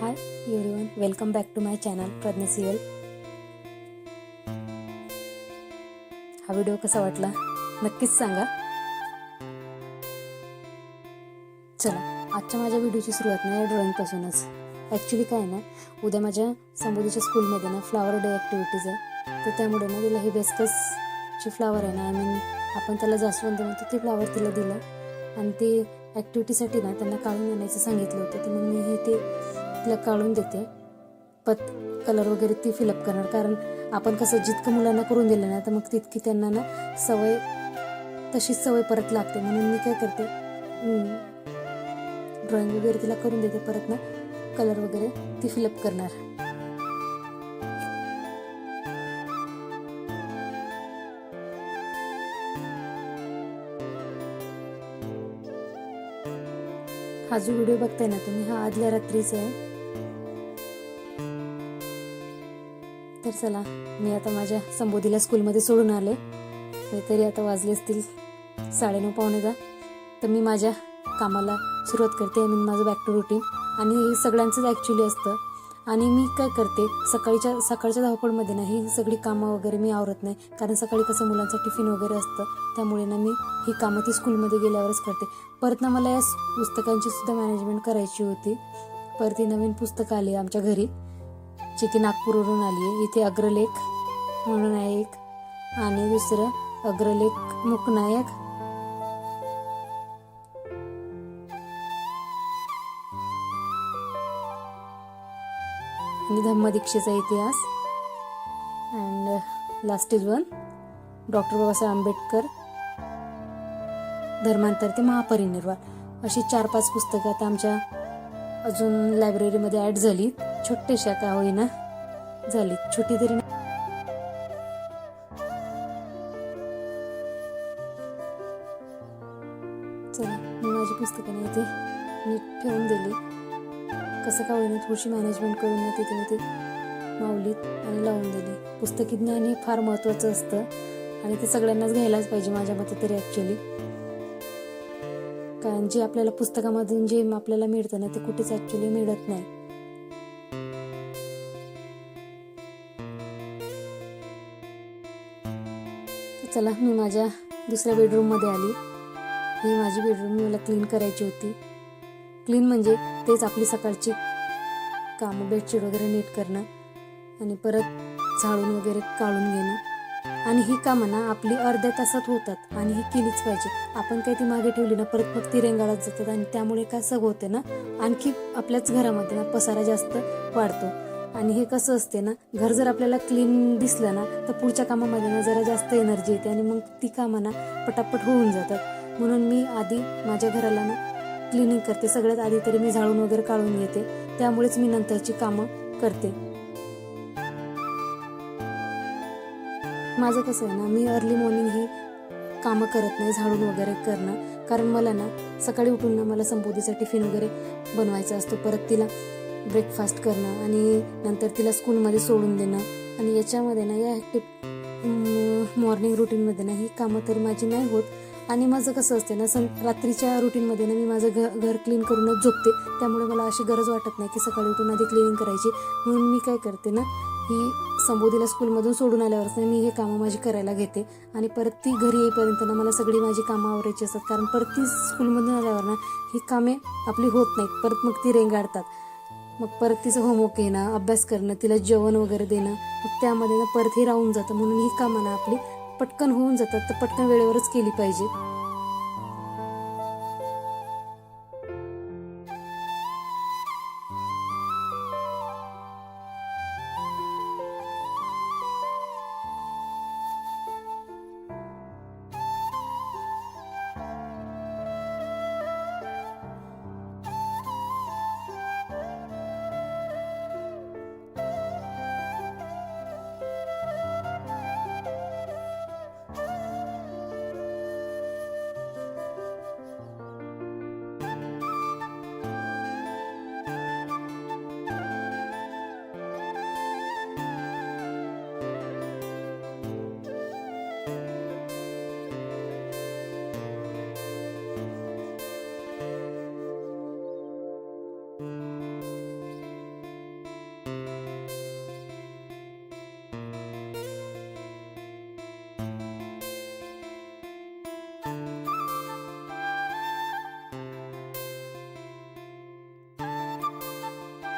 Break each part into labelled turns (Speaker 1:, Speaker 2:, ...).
Speaker 1: Hi everyone welcome back to my channel Pragya serial हा video कसा वाटला? नक्कीच सांगा. चला आजच्या माझ्या व्हिडिओची सुरुवात ना या ड्रॉइंगपासूनच ॲक्च्युली काय आहे ना उद्या माझ्या संबोधीच्या स्कूलमध्ये ना फ्लावर डे ॲक्टिव्हिटीज आहे. तर त्यामुळे ना तिला हे हिबेस्कसची फ्लावर आहे ना आय मीन आपण त्याला जास्वंद म्हणतो ते फ्लावर तिला दिलं. आणि ते ॲक्टिव्हिटीसाठी ना त्यांना काढून आणायचं सांगितलं होतं तर मग मी हे ते तिला काढून देते. पत कलर वगैरे ती फिलअप करणार. कारण आपण कसं जितकं मुलांना करून दिलं ना तर मग तितकी त्यांना ना सवय तशीच सवय परत लागते. म्हणून मी काय करते ड्रॉइंग वगैरे तिला करून देते. परत ना कलर वगैरे ती फिलअप करणार. हा जो व्हिडिओ बघताय ना तुम्ही हा आदल्या रात्रीचा आहे. चला मी आता माझ्या संबोधीला स्कूलमध्ये सोडून आले. मी तरी आता वाजले असतील साडेनऊ पावणे दहा. तर मी माझ्या कामाला सुरुवात करते. आय मीन माझं बॅक टू रुटीन आणि हे सगळ्यांचंच ॲक्च्युली असतं. आणि मी काय करते सकाळीच्या सकाळच्या धावपळमध्ये ना ही सगळी कामं वगैरे मी आवरत नाही. कारण सकाळी कसं मुलांचं टिफिन वगैरे असतं त्यामुळे ना मी ही कामं ती स्कूलमध्ये गेल्यावरच करते. परत ना मला या पुस्तकांची सुद्धा मॅनेजमेंट करायची होती. परत ही नवीन पुस्तकं आली आमच्या घरी. जी की नागपूरवरून आली आहे. इथे अग्रलेख म्हणून आहे एक. आणि दुसरं अग्रलेख मुकनायक आणि धम्मदीक्षेचा इतिहास. And last is one doctor Babasaheb Ambedkar. धर्मांतर ते महापरिनिर्वाण. अशी चार पाच पुस्तकं आता आमच्या अजून लायब्ररीमध्ये ॲड झाली छोटीशा का होईना झाली. छोटी तरी चला मी माझी पुस्तकं नाही इथे नीट ठेवून दिली. कसं का होईना थोडीशी मॅनेजमेंट करून ना तिथे मी ते माऊलीत आणि लावून दिली. पुस्तकी ज्ञान हे फार महत्त्वाचं असतं. आणि ते सगळ्यांनाच घ्यायलाच पाहिजे माझ्या मते तरी ॲक्च्युली कारण जे आपल्याला पुस्तकामधून जे आपल्याला मिळतं ना ते कुठेच ॲक्च्युली मिळत नाही. चला मी माझ्या दुसऱ्या बेडरूममध्ये आली. ही माझी बेडरूम मला क्लीन करायची होती. क्लीन म्हणजे तेच आपली सकाळची कामं बेडशीट वगैरे नीट करणं आणि परत झाडून वगैरे काढून घेणं. आणि ही कामं ना आपली अर्ध्या तासात होतात आणि ही केलीच पाहिजे. आपण काही ती मागे ठेवली ना परत मग ती रेंगाळत जातात आणि त्यामुळे काय सगळं होते ना आणखी आपल्याच घरामध्ये ना पसारा जास्त वाढतो. आणि हे कसं असते ना घर जर आपल्याला क्लीन दिसलं ना तर पुढच्या कामामध्ये ना जरा जास्त एनर्जी येते आणि मग ती कामं ना पटापट होऊन जातात. म्हणून मी आधी माझ्या घराला ना क्लिनिंग करते. सगळ्यात आधी तरी मी झाडून वगैरे काढून घेते. त्यामुळेच मी नंतरची कामं करते. माझं कसं आहे ना मी अर्ली मॉर्निंग ही कामं करत नाही झाडून वगैरे करणं. कारण मला ना सकाळी उठून ना मला संबोधीचा टिफिन वगैरे बनवायचा असतो. परत तिला ब्रेकफास्ट करणं आणि नंतर तिला स्कूलमध्ये सोडून देणं. आणि याच्यामध्ये ना या ॲक्टिव मॉर्निंग रुटीनमध्ये ना ही कामं तर माझी नाही होत. आणि माझं कसं असते ना सं रात्रीच्या रुटीनमध्ये ना मी माझं घ घर क्लीन करूनच झोपते. त्यामुळे मला अशी गरज वाटत नाही की सकाळी उठून आधी क्लिनिंग करायची. म्हणून मी काय करते ना ही संबोधीला स्कूलमधून सोडून आल्यावरच मी हे कामं माझी करायला घेते. आणि परत ती घरी येईपर्यंत ना मला सगळी माझी कामं आवरायची असतात. कारण परत ती स्कूलमधून आल्यावर ना ही कामे आपली होत नाहीत. परत मग ती रेंगाडतात मग परत तिचं होमवर्क येणं अभ्यास करणं तिला जेवण वगैरे देणं मग त्यामध्ये ना परत हे राहून जातं. म्हणून ही कामं ना आपली पटकन होऊन जातात. तर पटकन वेळेवरच केली पाहिजे.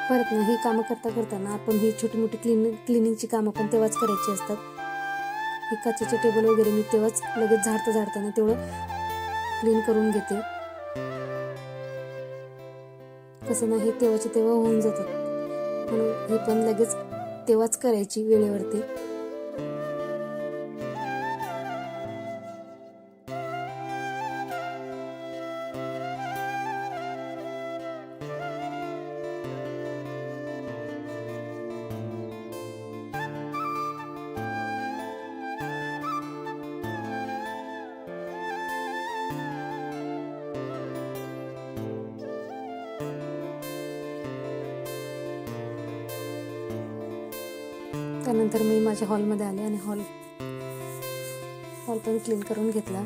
Speaker 1: परत ना ही कामं करता करताना आपण ही छोटी मोठी क्लिनिंग क्लिनिंगची कामं पण तेव्हाच करायची असतात. हे काचेचे टेबल वगैरे मी तेव्हाच लगेच झाडता झाडताना तेवढं क्लीन करून घेते. कसं नाही तेव्हाचे तेव्हा होऊन जातात. म्हणून हे पण लगेच तेव्हाच करायची वेळेवरती. त्यानंतर मी माझ्या हॉलमध्ये आले आणि हॉल हॉल पण क्लीन करून घेतला.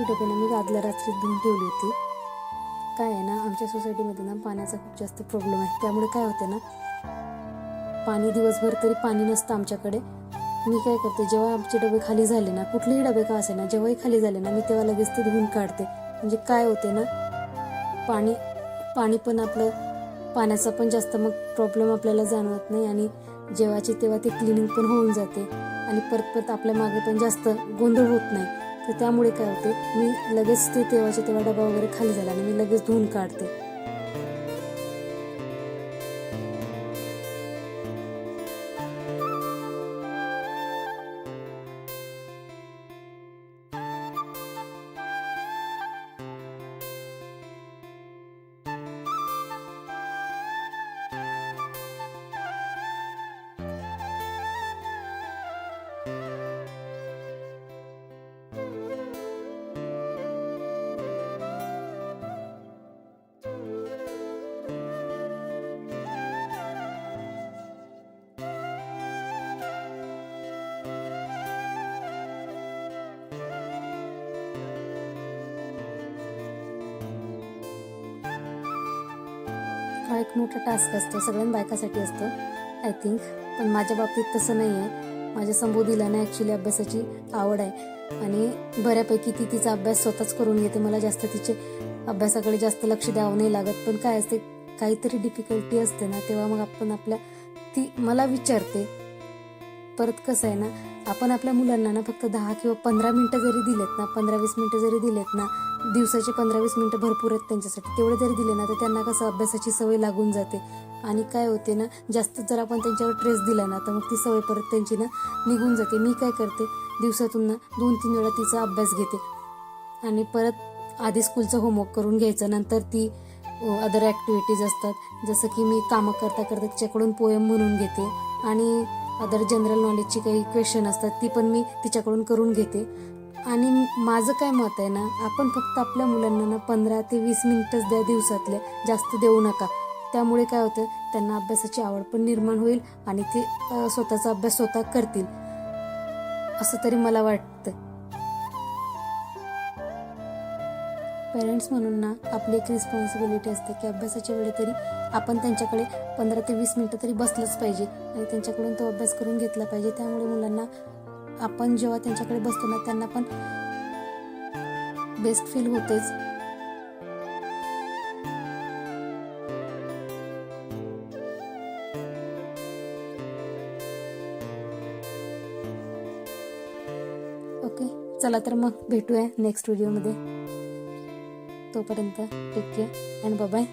Speaker 1: ही डबे ना मी आदल्या रात्री धुवून ठेवली होती. काय आहे ना आमच्या सोसायटीमध्ये ना पाण्याचा खूप जास्त प्रॉब्लेम आहे. त्यामुळे काय होते ना पाणी दिवसभर तरी पाणी नसतं आमच्याकडे. मी काय करते जेव्हा आमचे डबे खाली झाले ना कुठलेही डबे का असे ना जेव्हाही खाली झाले ना मी तेव्हा लगेच ते धुवून काढते. म्हणजे काय होते ना पाणी पाणी पण आपलं पाण्याचा पण जास्त मग प्रॉब्लेम आपल्याला जाणवत नाही आणि जेव्हाची तेव्हा ते क्लिनिंग पण होऊन जाते. आणि परत परत आपल्या मागे पण जास्त गोंधळ होत नाही. तर त्यामुळे काय होते मी लगेच ते तेव्हाच्या तेव्हा डबा वगैरे खाली झाला आणि मी लगेच धुवून काढते. एक मोठा टास्क असतो सगळ्यां बायकासाठी असतो आय थिंक पण माझ्या बाबतीत तसं नाही आहे. माझ्या संबोधीला ना ॲक्च्युली अभ्यासाची आवड आहे. आणि बऱ्यापैकी ती तिचा अभ्यास स्वतःच करून घेते. मला जास्त तिचे अभ्यासाकडे जास्त लक्ष द्यावं नाही लागत. पण काय असते काहीतरी डिफिकल्टी असते ना तेव्हा मग आपण आपल्या ती मला विचारते परत कसं आहे ना? आपण आपल्या मुलांना ना फक्त दहा किंवा पंधरा मिनटं जरी दिलेत ना पंधरा वीस मिनटं जरी दिलेत ना दिवसाचे पंधरा वीस मिनटं भरपूर आहेत त्यांच्यासाठी. तेवढे जरी दिले ना तर त्यांना कसं अभ्यासाची सवय लागून जाते. आणि काय होते ना जास्त जर आपण त्यांच्यावर ट्रेस दिला ना तर मग ती सवय परत त्यांची ना निघून जाते. मी काय करते दिवसातून ना दोन तीन वेळा तिचा अभ्यास घेते. आणि परत आधी स्कूलचं होमवर्क करून घ्यायचं. नंतर ती अदर ॲक्टिव्हिटीज असतात. जसं की मी कामं करता करता तिच्याकडून पोयम म्हणून घेते. आणि अदर जनरल नॉलेजची काही क्वेश्चन असतात ती पण मी तिच्याकडून करून घेते. आणि माझं काय मत आहे ना आपण फक्त आपल्या मुलांना ना पंधरा ते वीस मिनिटच द्या दिवसातले जास्त देऊ नका. त्यामुळे काय होतं त्यांना अभ्यासाची आवड पण निर्माण होईल आणि ते स्वतःचा अभ्यास स्वतः करतील. असं तरी मला वाटतं. पेरेंट्स म्हणून ना आपली एक रिस्पॉन्सिबिलिटी असते की अभ्यासाच्या वेळी तरी आपण त्यांच्याकडे पंधरा ते वीस मिनटं तरी बसलंच पाहिजे आणि त्यांच्याकडून तो अभ्यास करून घेतला पाहिजे. त्यामुळे मुलांना आपण जेव्हा त्यांच्याकडे बसतो ना त्यांना पण बेस्ट फील होतेच. ओके चला तर मग भेटूया नेक्स्ट व्हिडिओमध्ये तोपर्यंत टेक केअर अँड बाय